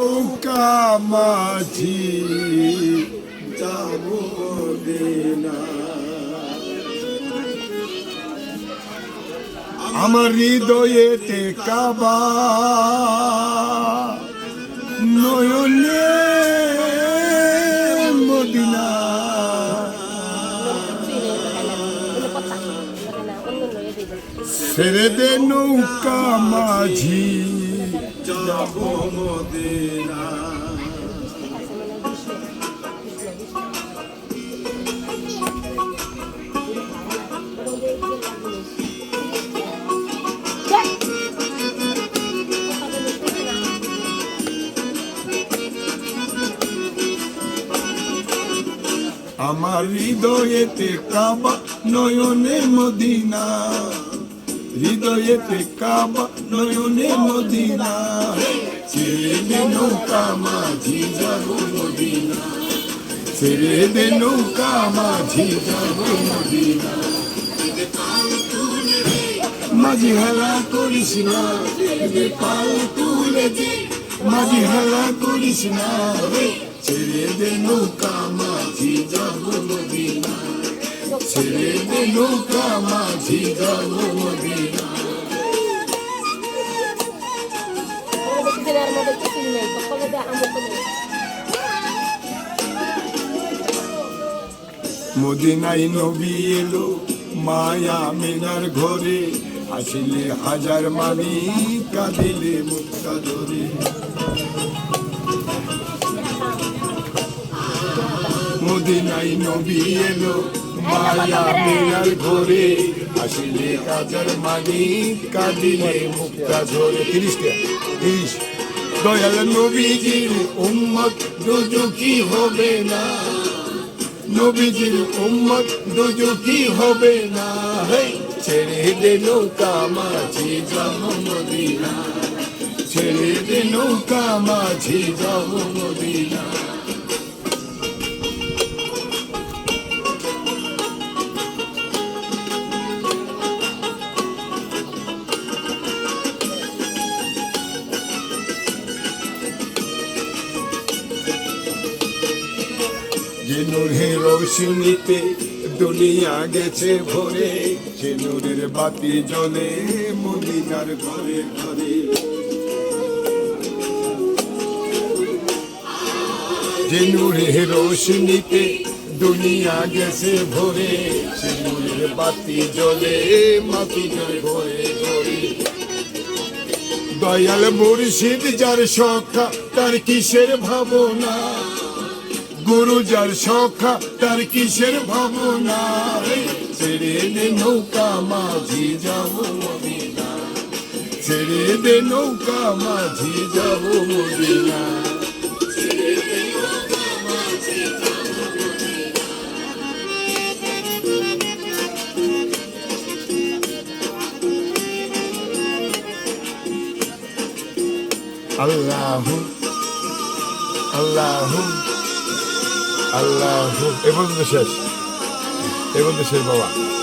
নৌকা মাঝি যাব না আমার হৃদয়েতে কাবা নয়নে মদিনা। ছেড়ে দে নৌকা মাঝি। যাব মদিনা আমার হৃদয়েতে কাবা নয়নে মদিনা। হৃদয়েতে কাবা নয়নে মদিনা। ছেড়ে দে নৌকা, মাঝি যাব মদিনা। ছেড়ে দে নৌকা, মাঝি যাব মদিনা। মাঝি হেলা করিস না পাল তুলে দে। মাঝি হেলা করিস না, ছেড়ে দে নৌকা, মাঝি যাব মদিনা। মদিনাই নবী এলো, মায়া মেনার ঘরে। আসিলে হাজার মানি কাঁদিলে মুক্তা ধরে মদিনাই নবী এলো মায়া মেনার ঘরে আসিলে হাজার মানি কাঁদিলে মুক্তা ধরে তিরিশ তিরিশ। দয়াল নবীজির উম্মত দুজুকি হবে না। নবীজির উম্মত দুজুকি হবে না। ছেড়ে দে নৌকা যাব মদিনা। ছেড়ে দে নৌকা যাব মদিনা। যে নূরের রোশনীতে দুনিয়া গেছে ভরে। সে বাতি জ্বলে মদিনার ঘরে ঘরে। যে নূরের রোশনীতে দুনিয়া গেছে ভরে। সে বাতি জ্বলে মাতি জ্বলে ঘরে ঘরে। দয়াল মুর্শিদ যার সখা, তার কিসের ভাবনা? গুরু যার সখা তার কিসের ভাবনা ছেড়ে দে নৌকা, মাঝি যাব মদিনা। ছেড়ে দে নৌকা, মাঝি যাব মদিনা। আল্লাহ আল্লাহ। আল্লাহ। এ পর্যন্ত শেষ। এ পর্যন্ত শেষ বাবা।